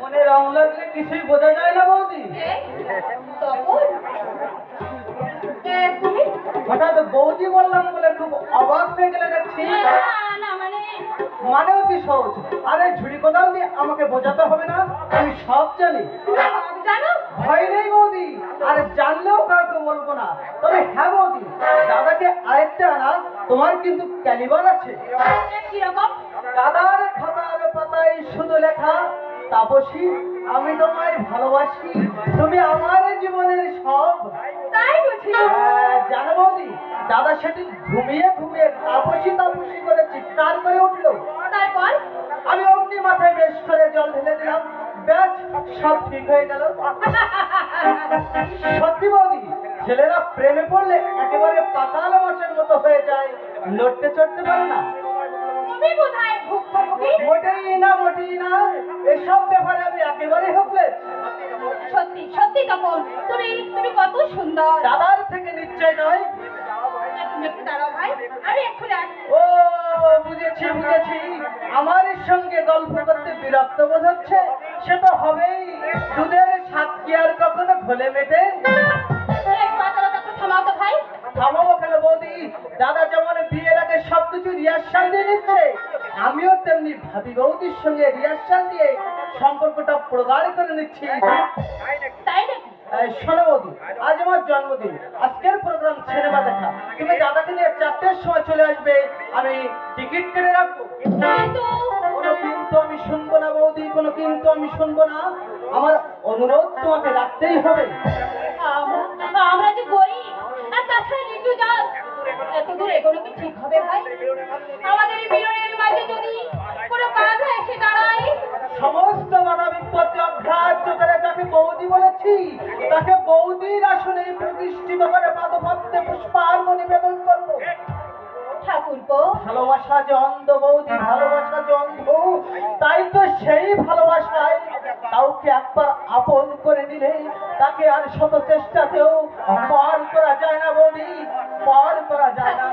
মনে রং লাগলে কিছুই বোঝা যায় না বৌদি। তুমি? হঠাৎ বৌদি বললাম বলে খুব অবাক হয়ে গেলে দেখছি মানে অতি সহজ? আরে ঝুড়ি কোদাল দিয়ে আমাকে বোঝাতে হবে না আমি সব জানি। ভয় নেই বৌদি আর জানলেও কাউকে বলব না। তবে হ্যাঁ বৌদি দাদাকে আয়ত্তে আনা তোমার কিন্তু ক্যালিবার আছে। দাদার খাতার পাতায় শুধু লেখা তাপসী আমি তোমায় ভালোবাসি। তুমি আমার জীবনের সব। তাই বুঝি জানো বৌদি দাদা সেটি ঘুমিয়ে ঘুমিয়ে তাপসী তাপসী করে চিৎকার করে উঠল। তারপর? আমি অমনি মাথায় বেশ করে জল ঢেলে দিলাম। ব্যাস সব ঠিক হয়ে গেল। সত্যি বৌদি ছেলেরা প্রেমে পড়লে একেবারে পাতাল মাছের মতো হয়ে যায়। লড়তে চড়তে পারে না। তুমি কোথায় ভুক্তভোগী মোটেই না মোটেই না। এসব ব্যাপারে আমি একেবারে হোপলেস সত্যি সত্যি তপন তুমি তুমি কত সুন্দর। দাদার থেকে নিশ্চয় নয়। তুমি একটু দাঁড়াও ভাই আমি এক্ষুনি আসছি। ও বুঝেছি বুঝেছি। আমার সঙ্গে গল্প করতে বিরক্ত বোধ হচ্ছে। সে তো হবেই। দুধের স্বাদ কি আর কখনো ঘোলে মেটে? থামাবো কেন বৌদি? দাদা যেমন সবকিছু রিহার্সাল দিয়ে নিচ্ছে। আমিও তেমনি ভাবি বৌদির সঙ্গে রিহার্সাল দিয়ে সম্পর্কটা প্রগাঢ় করে নিচ্ছি। তাই শোনো বৌদি আজ আমার জন্মদিন। আজকের প্রোগ্রাম সিনেমা দেখা। তুমি দাদাকে নিয়ে চারটের সময় চলে আসবে। আমি টিকিট কেটে রাখব। কোনো কিন্তু আমি শুনব না বৌদি কোনো কিন্তু আমি শুনব না। আমার অনুরোধ তোমাকে রাখতেই হবে। আমরা যে গরিব আর তাছাড়া নিচু জাত এত দূর এগোনো কি ঠিক হবে ভাই? আমাদের এই মিলনের মাঝে যদি কোনো বাধা এসে দাঁড়ায় সমস্ত বাধা বিপত্তি অগ্রাহ্য করে যাকে বৌদি বলেছি তাকে বৌদির আসনে প্রতিষ্ঠিত করে পাদপত্রে পুষ্পার্ঘ নিবেদন করব। ঠাকুরপো ভালোবাসা যে অন্ধ বৌদি ভালোবাসা যে অন্ধ তাই তো সেই ভালোবাসায় কাউকে একবার আপন করে নিলে তাকে আর শত চেষ্টাতেও পার করা যায় না বৌদি, পার করা যায় না।